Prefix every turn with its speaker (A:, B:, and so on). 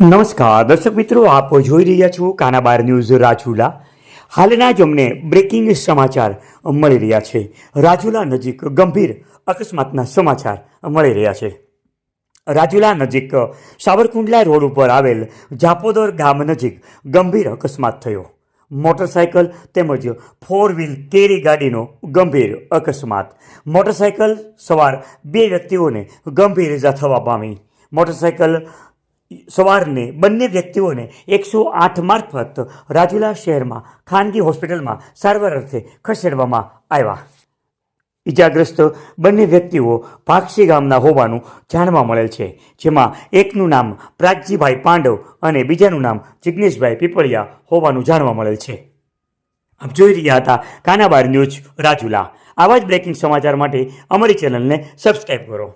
A: નમસ્કાર, દર્શક મિત્રો, આપ જોઈ રહ્યા છો કાનાબાર ન્યૂઝ રાજુલા. હાલના જ અમને બ્રેકિંગ સમાચાર મળી રહ્યા છે. રાજુલા નજીક ગંભીર અકસ્માતના સમાચાર મળી રહ્યા છે. રાજુલા નજીક સાવરકુંડલા રોડ ઉપર આવેલ જાપોદર ગામ નજીક ગંભીર અકસ્માત થયો. મોટરસાયકલ તેમજ ફોર વ્હીલ કેરી ગાડીનો ગંભીર અકસ્માત. મોટરસાયકલ સવાર બે વ્યક્તિઓને ગંભીર ઇજા થવા પામી. મોટરસાયકલ સવારને બંને વ્યક્તિઓને એકસો આઠ મારફત રાજુલા શહેરમાં ખાનગી હોસ્પિટલમાં સારવાર અર્થે ખસેડવામાં આવ્યા. ઇજાગ્રસ્ત બંને વ્યક્તિઓ પાક્ષી ગામના હોવાનું જાણવા મળેલ છે, જેમાં એકનું નામ પ્રાગજીભાઈ પાંડવ અને બીજાનું નામ જિગ્નેશભાઈ પીપળિયા હોવાનું જાણવા મળેલ છે. આપ જોઈ રહ્યા હતા કાનાબાર ન્યૂઝ રાજુલા. આવા જ બ્રેકિંગ સમાચાર માટે અમારી ચેનલને સબસ્ક્રાઈબ કરો.